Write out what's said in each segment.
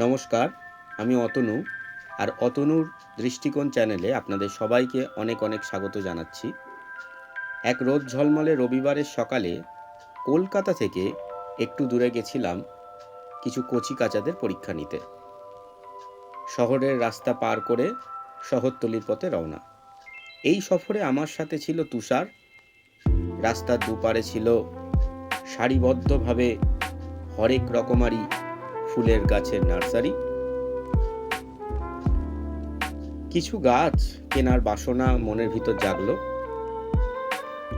নমস্কার, আমি অতনু আর অতনুর দৃষ্টিকোণ চ্যানেলে আপনাদের সবাইকে অনেক অনেক স্বাগত জানাচ্ছি। এক রোদ ঝলমলে রবিবারের সকালে কলকাতা থেকে একটু দূরে গেছিলাম কিছু কচি কাচাদের পরীক্ষা নিতে। শহরের রাস্তা পার করে শহরতলির পথে রওনা। এই সফরে আমার সাথে ছিল তুষার। রাস্তার দুপারে ছিল সারিবদ্ধভাবে হরেক রকমারি ফুলের গাছের নার্সারি। কিছু গাছ কেনার বাসনা মনের ভিতর জাগলো।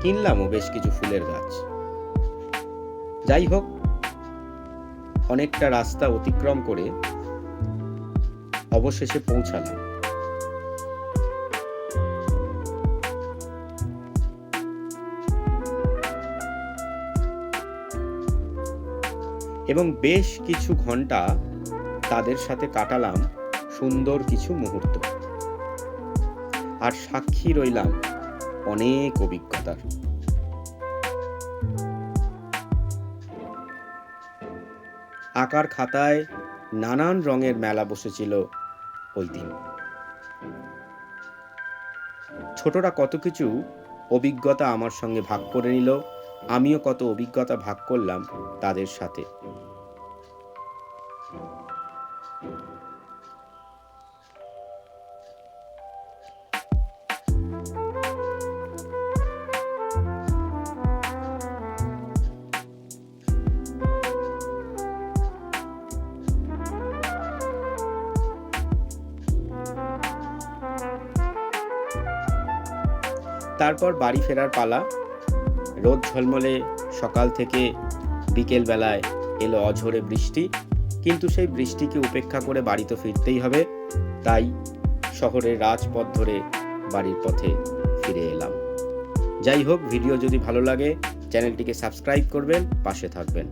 কিনলামও বেশ কিছু ফুলের গাছ। যাই হোক, অনেকটা রাস্তা অতিক্রম করে অবশেষে পৌঁছালাম। এবং বেশ কিছু ঘণ্টা তাদের সাথে কাটালাম সুন্দর কিছু মুহূর্ত। আর সাক্ষী রইলাম অনেক অভিজ্ঞতার। আকার খাতায় নানান রঙের মেলা বসেছিল ওই দিন। ছোটরা কত কিছু অভিজ্ঞতা আমার সঙ্গে ভাগ করে নিল, আমিও কত অভিজ্ঞতা ভাগ করলাম তাদের সাথে। তারপর বাড়ি ফেরার পালা। রোদ ঝলমলে সকাল থেকে বিকেল বেলায় এলো অঝোরে বৃষ্টি। কিন্তু সেই বৃষ্টিকে উপেক্ষা করে বাড়ি তো ফিরতেই হবে। তাই শহরের রাজপথ ধরে বাড়ির পথে ফিরে এলাম। যাই হোক, ভিডিও যদি ভালো লাগে, চ্যানেলটিকে সাবস্ক্রাইব করবেন, পাশে থাকবেন।